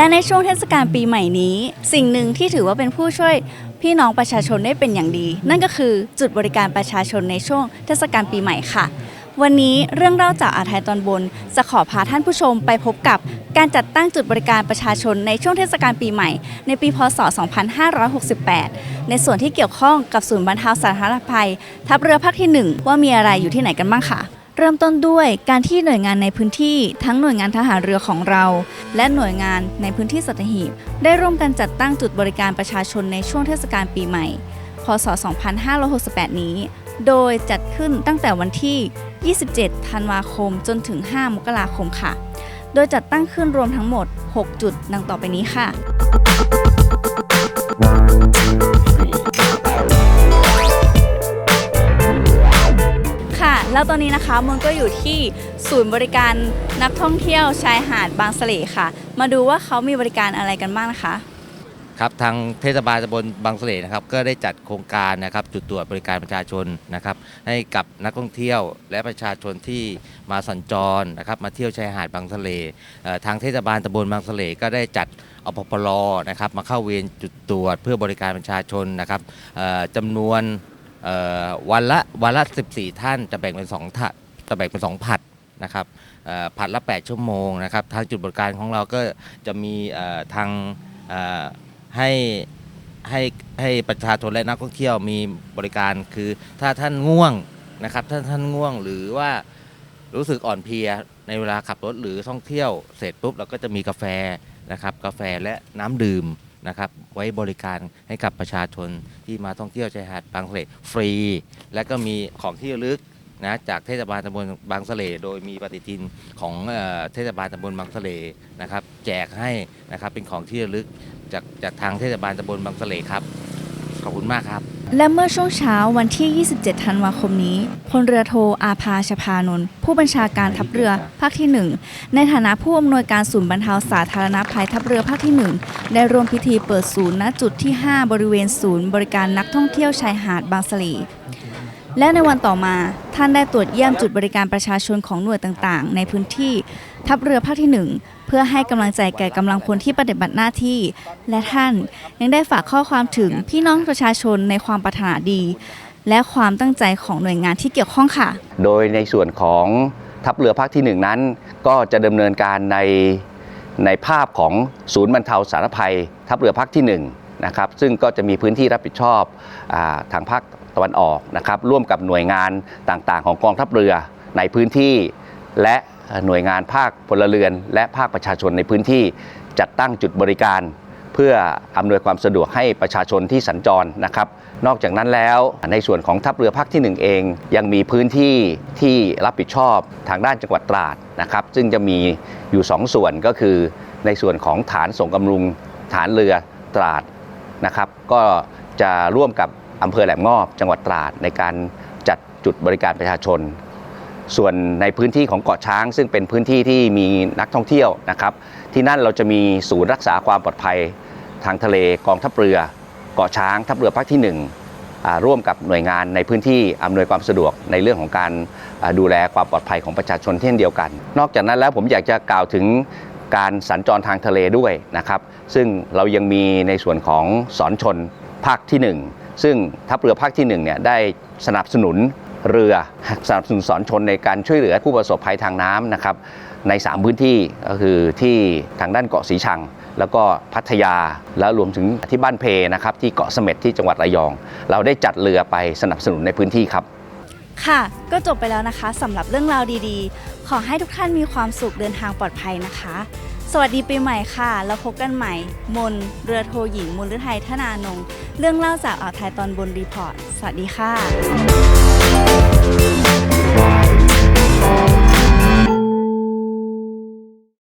และในช่วงเทศกาลปีใหม่นี้ สิ่งหนึ่งที่ถือว่าเป็นผู้ช่วยพี่น้องประชาชนได้เป็นอย่างดี นั่นก็คือจุดบริการประชาชนในช่วงเทศกาลปีใหม่ค่ะ วันนี้เรื่องเล่าจากอาไทยตอนบน จะขอพาท่านผู้ชมไปพบกับการจัดตั้งจุดบริการประชาชนในช่วงเทศกาลปีใหม่ ในปีพศ 2568 ในส่วนที่เกี่ยวข้องกับศูนย์บรรเทาสาธารณภัย ทัพเรือภาคที่ 1 ว่ามีอะไรอยู่ที่ไหนกันบ้างค่ะ เริ่มต้นด้วยการที่หน่วยงานในพื้นที่ทั้งหน่วยงานทหารเรือของเรา และหน่วยงานในพื้นที่สัตหีบ ได้ร่วมกันจัดตั้งจุดบริการประชาชนในช่วงเทศกาลปีใหม่ พศ 2568 นี้ โดยจัดขึ้นตั้งแต่วันที่ 27 ธันวาคมจนถึง 5 มกราคมค่ะ โดยจัดตั้งขึ้นรวมทั้งหมด 6 จุดดังต่อไปนี้ค่ะ แล้วตอนนี้นะคะมนก็อยู่ที่ศูนย์บริการนักท่องเที่ยวชายหาดบางสะเลค่ะ มาดูว่าเขามีบริการอะไรกันบ้างนะคะ ครับทางเทศบาลตำบลบางเสร่นะครับก็ได้จัดโครงการนะครับจุดตรวจบริการประชาชนนะครับให้กับนักท่องเที่ยวและประชาชนที่มาสัญจรนะครับมาเที่ยวชายหาดบางเสร่เอ่อทางเทศบาลตำบลบางเสร่ก็ได้จัดอปปลนะครับมาเข้าเวรจุดตรวจเพื่อบริการประชาชนนะครับเอ่อจำนวน วันละวันละ 14 ท่านจะแบ่งเป็น2ท่าจะแบ่งเป็น2ผัดนะครับผัดละ 8 ชั่วโมงนะครับ ทางจุดบริการของเราก็จะมีทางให้ให้ให้ประชาชนและนักท่องเที่ยวมีบริการคือถ้าท่านง่วงนะครับถ้าท่านง่วงหรือว่ารู้สึกอ่อนเพลียในเวลาขับรถหรือท่องเที่ยวเสร็จปุ๊บเราก็จะมีกาแฟนะครับกาแฟและน้ำดื่ม นะครับไว้บริการให้กับประชาชนที่มาท่องเที่ยวชายหาดบางสะเลฟรี และก็มีของที่ระลึกนะจากเทศบาลตำบลบางสะเลโดยมีปฏิทินของเออเทศบาลตำบลบางสะเลนะครับ แจกให้นะครับเป็นของที่ระลึกจากจากทางเทศบาลตำบลบางสะเลครับ ขอบคุณมากครับ และเมื่อช่วงเช้าวันที่ 27 ธันวาคมนี้พลเรือโทอาภาชพานนท์ผู้บัญชาการทัพเรือภาคที่ 1 ในฐานะผู้อำนวยการศูนย์บรรเทาสาธารณภัยทัพเรือภาคที่ 1 ได้ร่วมพิธีเปิดศูนย์ณจุดที่ 5 บริเวณศูนย์บริการนักท่องเที่ยวชายหาดบางสะเลและในวันต่อมาท่านได้ตรวจเยี่ยมจุดบริการประชาชนของหน่วยต่างๆ ในพื้นที่ ทัพเรือภาคที่ 1 เพื่อให้กำลังใจแก่กำลังพลที่ปฏิบัติหน้าที่ และท่านยังได้ฝากข้อความถึงพี่น้องประชาชนในความปรารถนาดี และความตั้งใจของหน่วยงานที่เกี่ยวข้องค่ะ โดยในส่วนของทัพเรือภาคที่หนึ่งนั้น ก็จะดำเนินการในในภาพของศูนย์บรรเทาสาธารณภัย ทัพเรือภาคที่1นะครับซึ่งก็จะมีพื้นที่รับผิดชอบอาทางภาคตะวันออกนะครับร่วมกับหน่วยงานต่างๆ ของกองทัพเรือในพื้นที่และ หน่วยงานภาคพลเรือน และภาคประชาชนในพื้นที่จัดตั้งจุดบริการ เพื่ออำนวยความสะดวกให้ประชาชนที่สัญจรนะครับ นอกจากนั้นแล้วในส่วนของทัพเรือภาคที่ 1 เอง ยังมีพื้นที่ที่รับผิดชอบทางด้านจังหวัดตราดนะครับ ซึ่งจะมีอยู่ 2 ส่วนก็คือ ในส่วนของฐานส่งกำลุงฐานเรือตราดนะครับ ก็จะร่วมกับอำเภอแหลมงอบจังหวัดตราดในการจัดจุดบริการประชาชน ส่วนในพื้นที่ของเกาะช้าง ซึ่งเป็นพื้นที่ที่มีนักท่องเที่ยวนะครับ ที่นั่นเราจะมีศูนย์รักษาความปลอดภัยทางทะเลกองทัพเรือเกาะช้างทัพเรือภาคที่1อ่าร่วมกับหน่วยงานในพื้นที่อำนวยความสะดวกในเรื่องของการดูแลความปลอดภัยของประชาชนเช่นเดียวกัน นอกจากนั้นแล้วผมอยากจะกล่าวถึงการสัญจรทางทะเลด้วยนะครับ ซึ่งเรายังมีในส่วนของสอนชนภาคที่ 1 ซึ่งทัพเรือภาคที่1เนี่ยได้สนับสนุน เรือสนับสนุนสอนชนในการช่วยเหลือผู้ประสบภัยทางน้ำนะครับใน 3 พื้นที่ก็คือที่ทางด้านเกาะสีชัง แล้วก็พัทยาแล้วรวมถึงที่บ้านเพนะครับที่เกาะเสม็ดที่จังหวัดระยอง เราได้จัดเรือไปสนับสนุนในพื้นที่ครับ ค่ะ ก็จบไปแล้วนะคะสำหรับเรื่องราวดีๆ ขอให้ทุกท่านมีความสุขเดินทางปลอดภัยนะคะ สวัสดีปีใหม่ค่ะ แล้วพบกันใหม่ มน เรือโทหญิงมูลฤทัยธนานงค์เรื่องเล่าจากอ่าวไทยตอนบนรีพอร์ต สวัสดีค่ะ